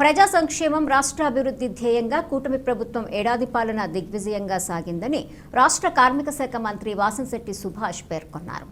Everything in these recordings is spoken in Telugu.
ప్రజా సంక్షేమం రాష్ట్ర అభివృద్ధి ధ్యేయంగా కూటమి ప్రభుత్వం ఏడాది పాలన దిగ్విజయంగా సాగిందని రాష్ట్ర కార్మిక శాఖ మంత్రి వాసంశెట్టి సుభాష్ పేర్కొన్నారు.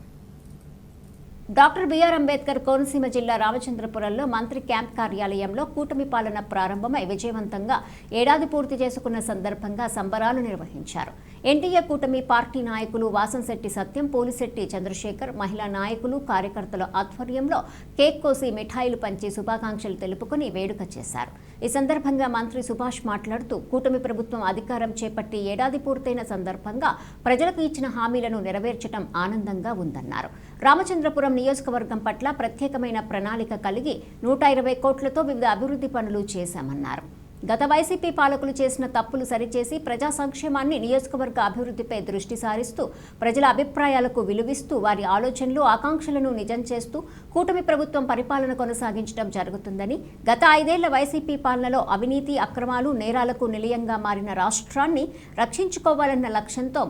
డాక్టర్ బిఆర్ అంబేద్కర్ కోనసీమ జిల్లా రామచంద్రపురంలో మంత్రి క్యాంప్ కార్యాలయంలో కూటమి పాలన ప్రారంభమై విజయవంతంగా ఏడాది పూర్తి చేసుకున్న సందర్భంగా సంబరాలు నిర్వహించారు. ఎన్టీఏ కూటమి పార్టీ నాయకులు వాసంశెట్టి సత్యం పోలిశెట్టి చంద్రశేఖర్ మహిళా నాయకులు కార్యకర్తల ఆధ్వర్యంలో కేక్ కోసి మిఠాయిలు పంచి శుభాకాంక్షలు తెలుపుకుని వేడుక చేశారు. ఈ సందర్భంగా మంత్రి సుభాష్ మాట్లాడుతూ కూటమి ప్రభుత్వం అధికారం చేపట్టి ఏడాది పూర్తయిన సందర్భంగా ప్రజలకు ఇచ్చిన హామీలను నెరవేర్చడం ఆనందంగా ఉందన్నారు. రామచంద్రపురం నియోజకవర్గం పట్ల ప్రత్యేకమైన ప్రణాళిక కలిగి నూట ఇరవై కోట్లతో వివిధ అభివృద్ధి పనులు చేశామన్నారు. గత వైసీపీ పాలకులు చేసిన తప్పులు సరిచేసి ప్రజా సంక్షేమాన్ని నియోజకవర్గ అభివృద్ధిపై దృష్టి సారిస్తూ ప్రజల అభిప్రాయాలకు విలువిస్తూ వారి ఆలోచనలు ఆకాంక్షలను నిజం చేస్తూ కూటమి ప్రభుత్వం పరిపాలన కొనసాగించడం జరుగుతుందని గత ఐదేళ్ళ వైసీపీ పాలనలో అవినీతి అక్రమాలు నేరాలకు నిలయంగా మారిన రాష్ట్రాన్ని రక్షించుకోవాలన్న లక్ష్యంతో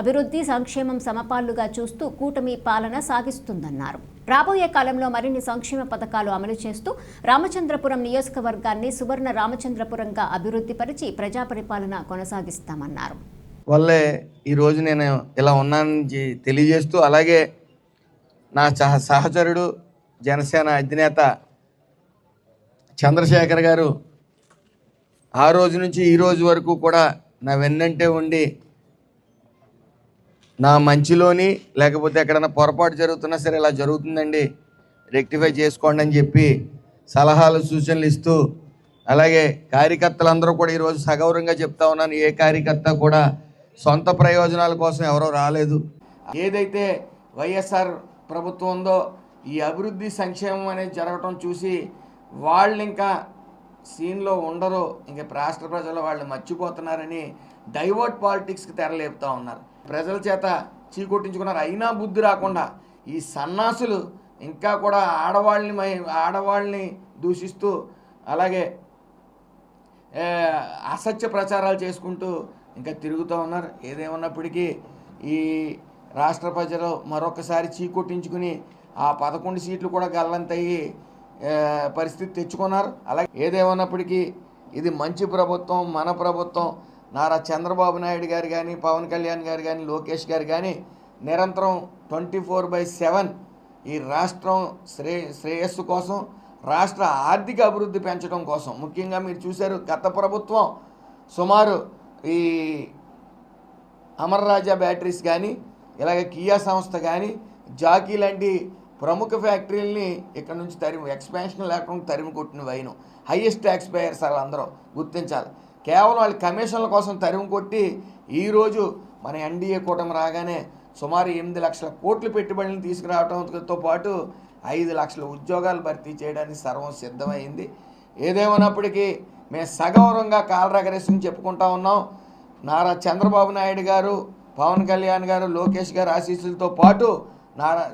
అభివృద్ధి సంక్షేమం సమపాళ్ళుగా చూస్తూ కూటమి పాలన సాగిస్తుందన్నారు. రాబోయే కాలంలో మరిన్ని సంక్షేమ పథకాలు అమలు చేస్తూ రామచంద్రపురం నియోజకవర్గాన్ని సువర్ణ రామచంద్రపురంగా అభివృద్ధిపరిచి ప్రజా పరిపాలన కొనసాగిస్తామన్నారు. వల్లే ఈరోజు నేను ఇలా ఉన్నానని తెలియజేస్తూ అలాగే నా సహ సహచరుడు జనసేన అధినేత చంద్రశేఖర్ గారు ఆ రోజు నుంచి ఈ రోజు వరకు కూడా నా వెన్నంటే ఉండి నా మంచిలోని లేకపోతే ఎక్కడైనా పొరపాటు జరుగుతున్నా సరే ఇలా జరుగుతుందండి. రెక్టిఫై చేసుకోండి అని చెప్పి సలహాలు సూచనలు ఇస్తూ అలాగే కార్యకర్తలందరూ కూడా ఈరోజు సగౌరవంగా చెప్తా ఉన్నాను. ఏ కార్యకర్త కూడా సొంత ప్రయోజనాల కోసం ఎవరో రాలేదు. ఏదైతే వైఎస్ఆర్ ప్రభుత్వం ఉందో ఈ అభివృద్ధి సంక్షేమం అనేది జరగటం చూసి వాళ్ళు ఇంకా సీన్లో ఉండరు. ఇంకా రాష్ట్ర ప్రజలు వాళ్ళు మర్చిపోతున్నారని డైవర్ట్ పాలిటిక్స్కి తెరలేపుతూ ఉన్నారు. ప్రజల చేత చీకొట్టించుకున్నారు. అయినా బుద్ధి రాకుండా ఈ సన్నాసులు ఇంకా కూడా ఆడవాళ్ళని మై- ఆడవాళ్ళని దూషిస్తూ అలాగే అసత్య ప్రచారాలు చేసుకుంటూ ఇంకా తిరుగుతూ ఉన్నారు. ఏదేమన్నప్పటికీ ఈ రాష్ట్ర ప్రజలు మరొకసారి చీకొట్టించుకుని ఆ పదకొండు సీట్లు కూడా గల్లంతయ్యి పరిస్థితి తెచ్చుకున్నారు. అలాగే ఏదేమన్నప్పటికీ ఇది మంచి ప్రభుత్వం మన ప్రభుత్వం నారా చంద్రబాబు నాయుడు గారు కానీ పవన్ కళ్యాణ్ గారు కానీ లోకేష్ గారు కానీ నిరంతరం ట్వంటీ ఫోర్ బై సెవెన్ ఈ రాష్ట్రం శ్రే శ్రేయస్సు కోసం రాష్ట్ర ఆర్థిక అభివృద్ధి పెంచడం కోసం. ముఖ్యంగా మీరు చూశారు గత ప్రభుత్వం సుమారు ఈ అమర్ రాజా బ్యాటరీస్ కానీ ఇలాగే కియా సంస్థ కానీ జాకీ లాంటి ప్రముఖ ఫ్యాక్టరీలని ఇక్కడ నుంచి తరిమి ఎక్స్పాన్షన్ లేకుండా తరిమి కొట్టిన వైను. హైయెస్ట్ ట్యాక్స్ పేయర్స్ వాళ్ళందరూ గుర్తించాలి. కేవలం వాళ్ళ కమిషన్ల కోసం తరిమి కొట్టి ఈరోజు మన ఎన్డీఏ కూటమి రాగానే సుమారు ఎనిమిది లక్షల కోట్ల పెట్టుబడులను తీసుకురావడంతో పాటు ఐదు లక్షల ఉద్యోగాలు భర్తీ చేయడానికి సర్వం సిద్ధమైంది. ఏదేమన్నప్పటికీ మేము సగౌరవంగా కాలరగరేసుకుని చెప్పుకుంటా ఉన్నాం. నారా చంద్రబాబు నాయుడు గారు పవన్ కళ్యాణ్ గారు లోకేష్ గారు ఆశీస్సులతో పాటు నారా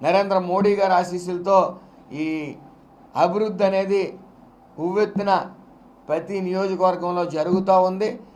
నరేంద్ర మోడీ గారి ఆశీస్సులతో ఈ అభివృద్ధి అనేది ఉవ్వెత్తిన ప్రతి నియోజకవర్గంలో జరుగుతూ ఉంది.